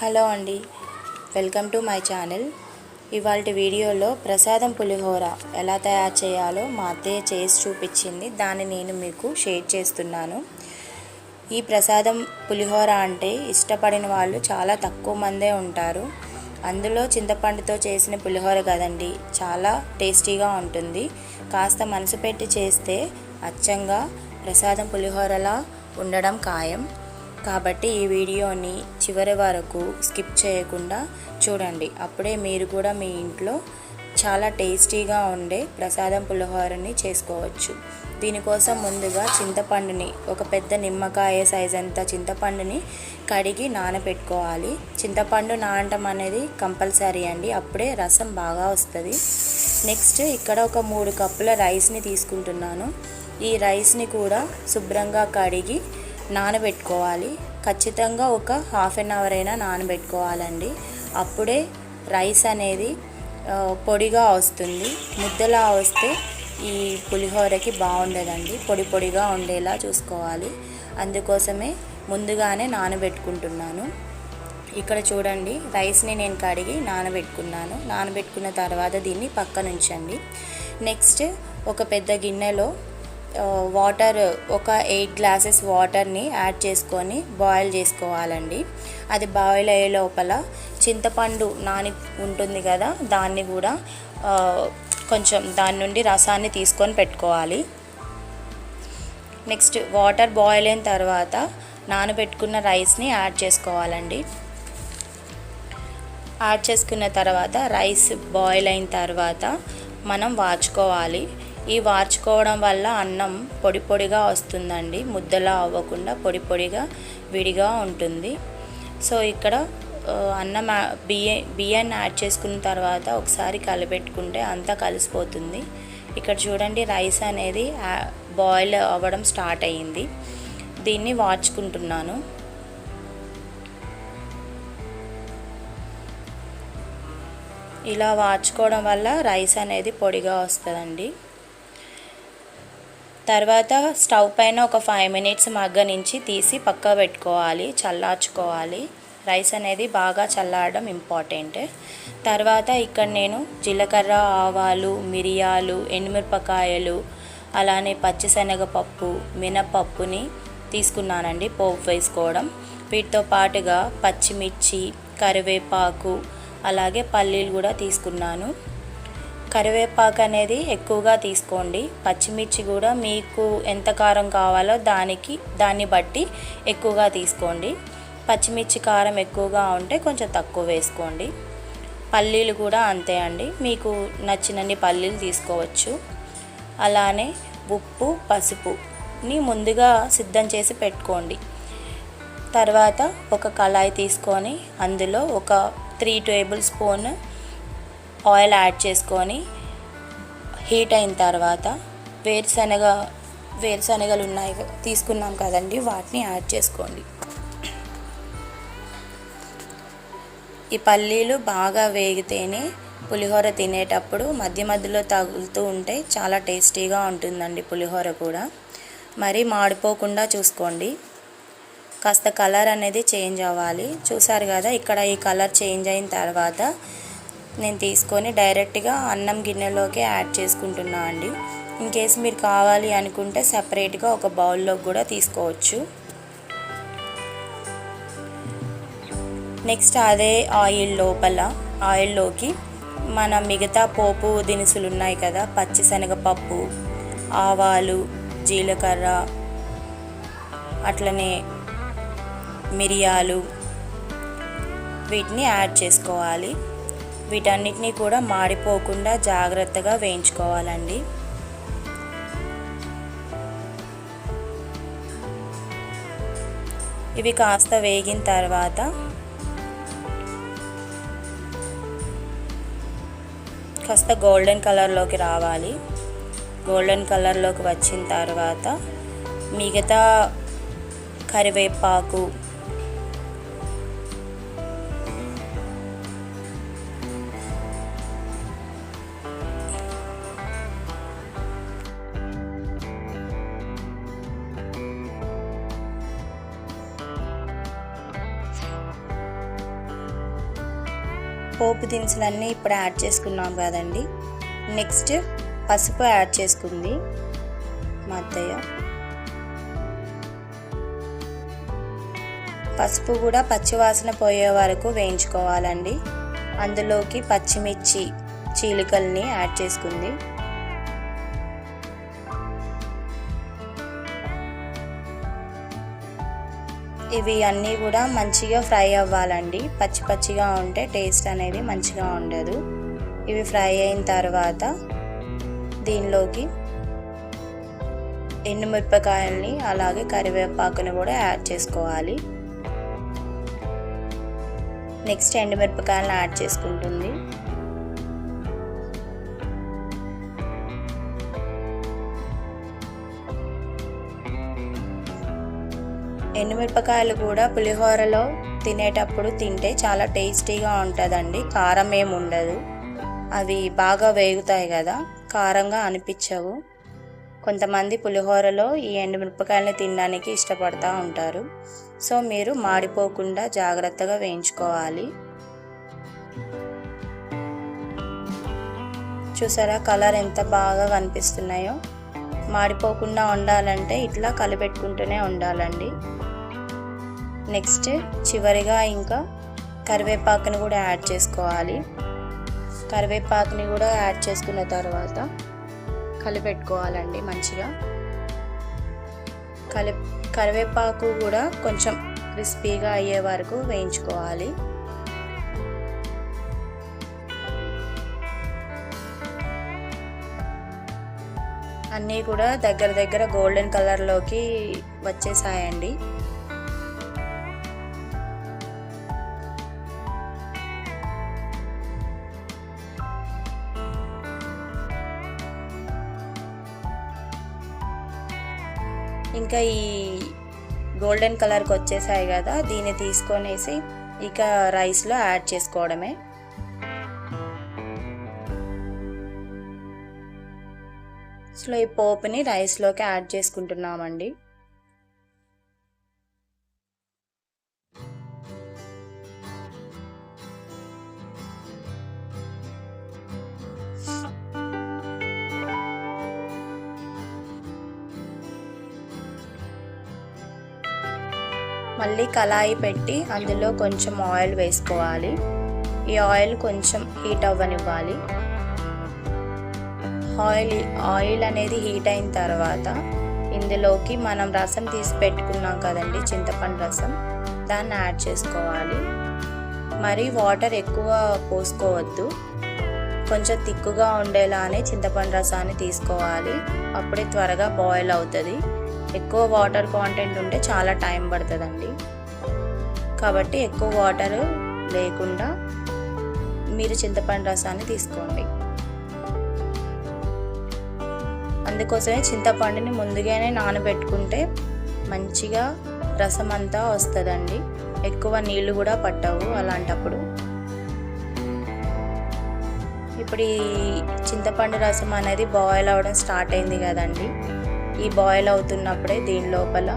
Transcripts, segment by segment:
Hello అండి. Welcome to my channel. ఇవాళ వీడియోలో ప్రసాదం పులిహోర ఎలా తయారు చేయాలో మా అత్తయ్య చేసి చూపించింది. దాన్ని నేను మీకు షేర్ చేస్తున్నాను. ఈ ప్రసాదం పులిహోర అంటే ఇష్టపడిన వాళ్ళు చాలా తక్కువ మందే ఉంటారు. అందులో చింతపండుతో చేసిన పులిహోర కదండి చాలా టేస్టీగా ఉంటుంది. కాస్త మనసు పెట్టి చేస్తే అచ్చంగా ప్రసాదం పులిహోరలా ఉండడం ఖాయం. కాబట్టి ఈ వీడియోని చివరి వరకు స్కిప్ చేయకుండా చూడండి. అప్పుడే మీరు కూడా మీ ఇంట్లో చాలా టేస్టీగా ఉండే ప్రసాదం పులిహోరని చేసుకోవచ్చు. దీనికోసం ముందుగా చింతపండుని ఒక పెద్ద నిమ్మకాయ సైజ్ అంత చింతపండుని కడిగి నానబెట్టుకోవాలి చింతపండు నానటం అనేది కంపల్సరీ అండి. అప్పుడే రసం బాగా వస్తుంది. నెక్స్ట్ ఇక్కడ ఒక మూడు కప్పుల రైస్ని తీసుకుంటున్నాను. ఈ రైస్ని కూడా శుభ్రంగా కడిగి నానబెట్టుకోవాలి. ఖచ్చితంగా ఒక హాఫ్ అన్ అవర్ అయినా నానబెట్టుకోవాలండి. అప్పుడే రైస్ అనేది పొడిగా వస్తుంది. ముద్దలా వస్తే ఈ పులిహోరకి బాగుండదండి. పొడి పొడిగా ఉండేలా చూసుకోవాలి. అందుకోసమే ముందుగానే నానబెట్టుకుంటున్నాను. ఇక్కడ చూడండి రైస్ని నేను కడిగి నానబెట్టుకున్నాను. నానబెట్టుకున్న తర్వాత దీన్ని పక్కనుంచండి. నెక్స్ట్ ఒక పెద్ద గిన్నెలో వాటర్ ఒక ఎయిట్ గ్లాసెస్ వాటర్ని యాడ్ చేసుకొని బాయిల్ చేసుకోవాలండి. అది బాయిల్ అయ్యే లోపల చింతపండు నాని ఉంటుంది కదా దాన్ని కూడా కొంచెం దాని నుండి రసాన్ని తీసుకొని పెట్టుకోవాలి. నెక్స్ట్ వాటర్ బాయిల్ అయిన తర్వాత నానబెట్టుకున్న రైస్ని యాడ్ చేసుకోవాలండి. యాడ్ చేసుకున్న తర్వాత రైస్ బాయిల్ అయిన తర్వాత మనం వాచుకోవాలి. ఈ వార్చుకోవడం వల్ల అన్నం పొడి పొడిగా వస్తుందండి. ముద్దలా అవ్వకుండా పొడి పొడిగా విడిగా ఉంటుంది. సో ఇక్కడ అన్నం బియ్య బియ్యాన్ని యాడ్ చేసుకున్న తర్వాత ఒకసారి కలిపెట్టుకుంటే అంతా కలిసిపోతుంది. ఇక్కడ చూడండి రైస్ అనేది బాయిల్ అవ్వడం స్టార్ట్ అయ్యింది. దీన్ని వాచుకుంటున్నాను ఇలా వాచుకోవడం వల్ల రైస్ అనేది పొడిగా వస్తుందండి. తర్వాత స్టవ్ పైన ఒక ఫైవ్ మినిట్స్ మగ్గనించి తీసి పక్క పెట్టుకోవాలి చల్లార్చుకోవాలి. రైస్ అనేది బాగా చల్లారడం ఇంపార్టెంట్. తర్వాత ఇక్కడ నేను జీలకర్ర ఆవాలు మిరియాలు ఎండుమిరపకాయలు అలానే పచ్చిశనగపప్పు మినపప్పుని తీసుకున్నానండి పోపు వేసుకోవడం. వీటితో పాటుగా పచ్చిమిర్చి కరివేపాకు అలాగే పల్లీలు కూడా తీసుకున్నాను. కరివేపాకు అనేది ఎక్కువగా తీసుకోండి. పచ్చిమిర్చి కూడా మీకు ఎంత కారం కావాలో దానికి దాన్ని బట్టి ఎక్కువగా తీసుకోండి. పచ్చిమిర్చి కారం ఎక్కువగా ఉంటే కొంచెం తక్కువ వేసుకోండి. పల్లీలు కూడా అంతే అండి. మీకు నచ్చినన్ని పల్లీలు తీసుకోవచ్చు. అలానే ఉప్పు పసుపుని ముందుగా సిద్ధం చేసి పెట్టుకోండి. తర్వాత ఒక కళాయి తీసుకొని అందులో ఒక three tablespoon oil add చేసుకొని హీట్ అయిన తర్వాత వేరుశనగ వేరుశనగలు ఉన్నాయి తీసుకున్నాం కదండి వాటిని యాడ్ చేసుకోండి. ఈ పల్లీలు బాగా వేగితేనే పులిహోర తినేటప్పుడు మధ్య మధ్యలో తగులుతూ ఉంటే చాలా టేస్టీగా ఉంటుందండి పులిహోర కూడా. మరి మాడిపోకుండా చూసుకోండి. కాస్త కలర్ అనేది చేంజ్ అవ్వాలి. చూసారు కదా ఇక్కడ ఈ కలర్ చేంజ్ అయిన తర్వాత నేను తీసుకొని డైరెక్ట్గా అన్నం గిన్నెలోకి యాడ్ చేసుకుంటున్నా అండి. ఇన్ కేస్ మీరు కావాలి అనుకుంటే సపరేట్గా ఒక బౌల్లోకి కూడా తీసుకోవచ్చు. నెక్స్ట్ అదే ఆయిల్ లోపల ఆయిల్లోకి మన మిగతా పోపు దినుసులు ఉన్నాయి కదా పచ్చిశనగపప్పు ఆవాలు జీలకర్ర అట్లనే మిరియాలు వీటిని యాడ్ చేసుకోవాలి. వీటన్నిటిని కూడా మాడిపోకుండా జాగ్రత్తగా వేయించుకోవాలండి. ఇవి కాస్త వేగిన తర్వాత కాస్త గోల్డెన్ కలర్లోకి రావాలి. గోల్డెన్ కలర్లోకి వచ్చిన తర్వాత మిగతా కరివేపాకు పోపు దినుసులన్నీ ఇప్పుడు యాడ్ చేసుకున్నాం కదండి. నెక్స్ట్ పసుపు యాడ్ చేసుకుంది. మా అత్తయ్య పసుపు కూడా పచ్చివాసన పోయే వరకు వేయించుకోవాలండి. అందులోకి పచ్చిమిర్చి చీలికల్ని యాడ్ చేసుకుంది. ఇవి అన్నీ కూడా మంచిగా ఫ్రై అవ్వాలండి. పచ్చి పచ్చిగా ఉంటే టేస్ట్ అనేది మంచిగా ఉండదు. ఇవి ఫ్రై అయిన తర్వాత దీనిలోకి ఎండుమిరపకాయల్ని అలాగే కరివేపాకుని కూడా యాడ్ చేసుకోవాలి. నెక్స్ట్ ఎండుమిరపకాయలను యాడ్ చేసుకుంటుంది. ఎండుమిరపకాయలు కూడా పులిహోరలో తినేటప్పుడు తింటే చాలా టేస్టీగా ఉంటుందండి. కారం ఏమి ఉండదు. అవి బాగా వేగుతాయి కదా కారంగా అనిపించవు. కొంతమంది పులిహోరలో ఈ ఎండుమిరపకాయలని తినడానికి ఇష్టపడతా ఉంటారు. సో మీరు మాడిపోకుండా జాగ్రత్తగా వేయించుకోవాలి. చూసారా కలర్ ఎంత బాగా కనిపిస్తున్నాయో? మాడిపోకుండా ఉండాలంటే ఇట్లా కలిపెట్టుకుంటూనే ఉండాలండి. నెక్స్ట్ చివరిగా ఇంకా కరివేపాకుని కూడా యాడ్ చేసుకోవాలి. కరివేపాకుని కూడా యాడ్ చేసుకున్న తర్వాత కలిపెట్టుకోవాలండి మంచిగా. కలి కరివేపాకు కూడా కొంచెం క్రిస్పీగా అయ్యే వరకు వేయించుకోవాలి. అన్నీ కూడా దగ్గర దగ్గర గోల్డెన్ కలర్లోకి వచ్చేసాయండి. ఇంకా ఈ గోల్డెన్ కలర్కి వచ్చేసాయి కదా దీన్ని తీసుకొనేసి ఇక రైస్లో యాడ్ చేసుకోవడమే. సో ఈ పోపుని రైస్లోకి యాడ్ చేసుకుంటున్నామండి. మళ్ళీ కళాయి పెట్టి అందులో కొంచెం ఆయిల్ వేసుకోవాలి. ఈ ఆయిల్ కొంచెం హీట్ అవ్వనివ్వాలి. ఆయిల్ ఆయిల్ అనేది హీట్ అయిన తర్వాత ఇందులోకి మనం రసం తీసి పెట్టుకున్నాం కదండి చింతపండు రసం. దాన్ని యాడ్ చేసుకోవాలి. మరి వాటర్ ఎక్కువ పోసుకోవద్దు. కొంచెం తిక్కుగా ఉండేలానే చింతపండు రసాన్ని తీసుకోవాలి. అప్పుడే త్వరగా బాయిల్ అవుతుంది. ఎక్కువ వాటర్ కాంటెంట్ ఉంటే చాలా టైం పడుతుందండి. కాబట్టి ఎక్కువ వాటర్ లేకుండా మీరు చింతపండు రసాన్ని తీసుకోండి. అందుకోసమే చింతపండుని ముందుగానే నానబెట్టుకుంటే మంచిగా రసం అంతా వస్తుందండి. ఎక్కువ నీళ్ళు కూడా పట్టవు అలాంటప్పుడు. ఇప్పుడు ఈ చింతపండు రసం అనేది బాయిల్ అవ్వడం స్టార్ట్ అయింది కదండి. ఈ బాయిల్ అవుతున్నప్పుడే దీని లోపల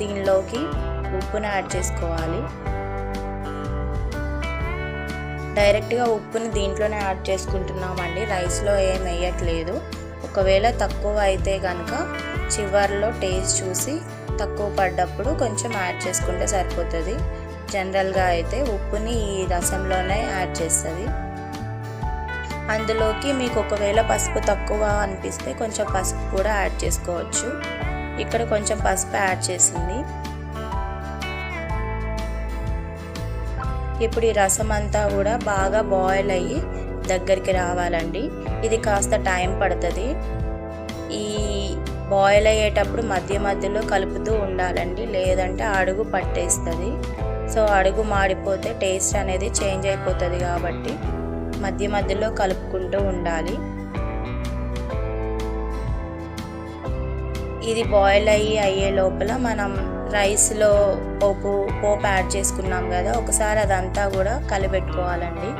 దీనిలోకి ఉప్పును యాడ్ చేసుకోవాలి. డైరెక్ట్గా ఉప్పుని దీంట్లోనే యాడ్ చేసుకుంటున్నామండి. రైస్లో ఏం వేయట్లేదు. ఒకవేళ తక్కువ అయితే కనుక చివర్లో టేస్ట్ చూసి తక్కువ పడ్డప్పుడు కొంచెం యాడ్ చేసుకుంటే సరిపోతుంది. జనరల్గా అయితే ఉప్పుని ఈ రసంలోనే యాడ్ చేస్తుంది. అందులోకి మీకు ఒకవేళ పసుపు తక్కువ అనిపిస్తే కొంచెం పసుపు కూడా యాడ్ చేసుకోవచ్చు. ఇక్కడ కొంచెం పసుపు యాడ్ చేసింది. ఇప్పుడు ఈ రసం అంతా కూడా బాగా బాయిల్ అయ్యి దగ్గరికి రావాలండి. ఇది కాస్త టైం పడుతుంది. ఈ బాయిల్ అయ్యేటప్పుడు మధ్య మధ్యలో కలుపుతూ ఉండాలండి. లేదంటే అడుగు పట్టేస్తుంది. సో అడుగు మాడిపోతే టేస్ట్ అనేది చేంజ్ అయిపోతుంది కాబట్టి. మధ్య మధ్యలో కలుపుకుంటూ ఉండాలి. ఇది బాయిల్ అయ్యి అయ్యే లోపల మనం రైస్లో పోపు పోపు యాడ్ చేసుకున్నాం కదా ఒకసారి అదంతా కూడా కలిపెట్టుకోవాలండి.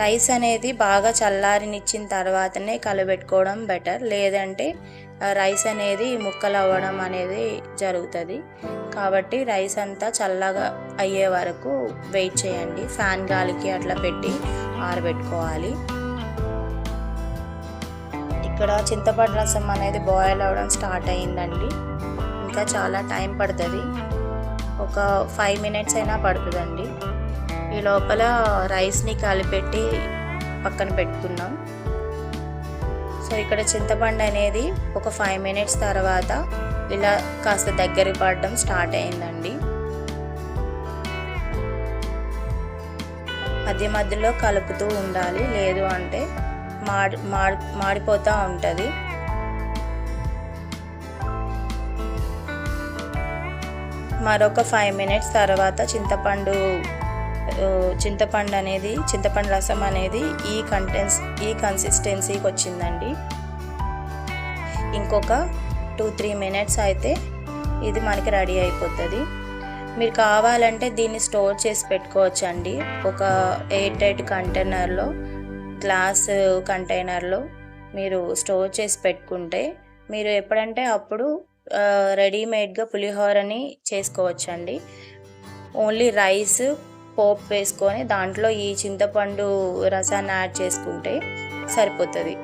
రైస్ అనేది బాగా చల్లారినిచ్చిన తర్వాతనే కలబెట్టుకోవడం బెటర్. లేదంటే రైస్ అనేది ముక్కలు అవ్వడం అనేది జరుగుతుంది. కాబట్టి రైస్ అంతా చల్లగా అయ్యే వరకు వెయిట్ చేయండి. ఫ్యాన్ గాలికి అట్లా పెట్టి ఆరబెట్టుకోవాలి. ఇక్కడ చింతపండు రసం అనేది బాయిల్ అవ్వడం స్టార్ట్ అయ్యిందండి. ఇంకా చాలా టైం పడుతుంది. ఒక ఫైవ్ మినిట్స్ అయినా పడుతుందండి. ఈ లోపల రైస్ని కలిపెట్టి పక్కన పెట్టుకున్నాం. సో ఇక్కడ చింతపండు అనేది ఒక ఫైవ్ మినిట్స్ తర్వాత ఇలా కాస్త దగ్గర పడడం స్టార్ట్ అయిందండి. మధ్య మధ్యలో కలుపుతూ ఉండాలి. లేదు అంటే మాడి మాడి మాడిపోతూ ఉంటుంది. మరొక ఫైవ్ మినిట్స్ తర్వాత చింతపండు చింతపండు అనేది చింతపండు రసం అనేది ఈ కంటెన్స్ ఈ కన్సిస్టెన్సీకి వచ్చిందండి. ఇంకొక టూ త్రీ మినిట్స్ అయితే ఇది మనకి రెడీ అయిపోతుంది. మీరు కావాలంటే దీన్ని స్టోర్ చేసి పెట్టుకోవచ్చు అండి ఒక ఎయిట్ ఎయిట్ కంటైనర్లో గ్లాస్ కంటైనర్లో మీరు స్టోర్ చేసి పెట్టుకుంటే మీరు ఎప్పుడంటే అప్పుడు రెడీమేడ్గా పులిహోరని చేసుకోవచ్చండి. ఓన్లీ రైస్ పోపు వేసుకొని దాంట్లో ఈ చింతపండు రసాన్ని యాడ్ చేసుకుంటే సరిపోతుంది.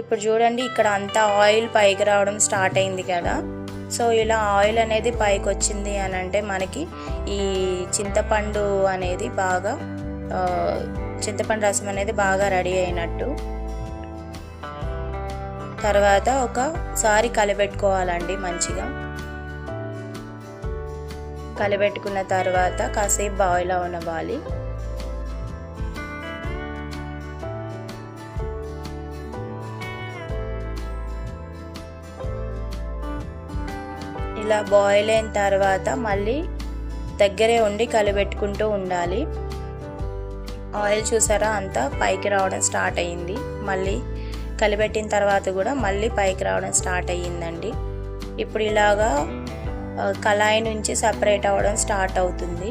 ఇప్పుడు చూడండి ఇక్కడ అంతా ఆయిల్ పైకి రావడం స్టార్ట్ అయింది కదా. సో ఇలా ఆయిల్ అనేది పైకి వచ్చింది అని అంటే మనకి ఈ చింతపండు అనేది బాగా చింతపండు రసం అనేది బాగా రెడీ అయినట్టు. తర్వాత ఒకసారి కలిపెట్టుకోవాలండి మంచిగా. కలిపెట్టుకున్న తర్వాత కాసేపు బాయిల్ అవనవ్వాలి. ఇలా బాయిల్ అయిన తర్వాత మళ్ళీ దగ్గరే ఉండి కలిపెట్టుకుంటూ ఉండాలి. ఆయిల్ చూసారా? అంతా పైకి రావడం స్టార్ట్ అయ్యింది. మళ్ళీ కలిపెట్టిన తర్వాత కూడా మళ్ళీ పైకి రావడం స్టార్ట్ అయ్యిందండి. ఇప్పుడు ఇలాగా కళాయి నుంచి సపరేట్ అవ్వడం స్టార్ట్ అవుతుంది.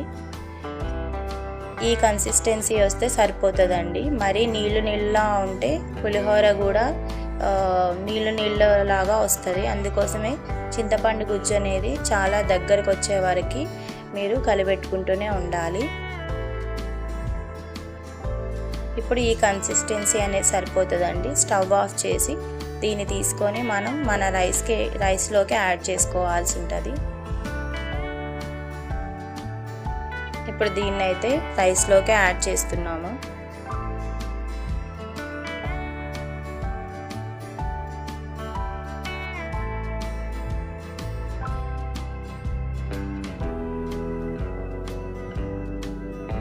ఈ కన్సిస్టెన్సీ వస్తే సరిపోతుందండి. మరి నీళ్ళు నీళ్ళలా ఉంటే పులిహోర కూడా నీళ్ళు నీళ్ళలాగా వస్తుంది. అందుకోసమే చింతపండు గుజ్జు అనేది చాలా దగ్గరకు వచ్చే వరకు మీరు కలిపెట్టుకుంటూనే ఉండాలి. ఇప్పుడు ఈ కన్సిస్టెన్సీ అనేది సరిపోతుందండి. స్టవ్ ఆఫ్ చేసి దీన్ని తీసుకొని మనం మన రైస్కి రైస్లోకి యాడ్ చేసుకోవాల్సి ఉంటుంది. ఇప్పుడు దీన్ని అయితే రైస్లోకి యాడ్ చేస్తున్నాము.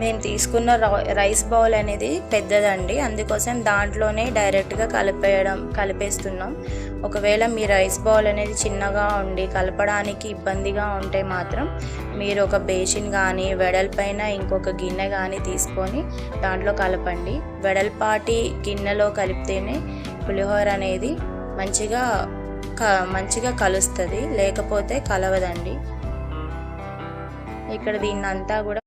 నేను తీసుకున్న రైస్ బౌల్ అనేది పెద్దదండి. అందుకోసం దాంట్లోనే డైరెక్ట్గా కలిపేయడం కలిపేస్తున్నాం. ఒకవేళ మీ రైస్ బౌల్ అనేది చిన్నగా ఉండి కలపడానికి ఇబ్బందిగా ఉంటే మాత్రం మీరు ఒక బేసిన్ కానీ వెడల్పైన ఇంకొక గిన్నె కానీ తీసుకొని దాంట్లో కలపండి. వెడల్పాటి గిన్నెలో కలిపితేనే పులిహోర అనేది మంచిగా క మంచిగా కలుస్తుంది లేకపోతే కలవదండి. ఇక్కడ దీన్నంతా కూడా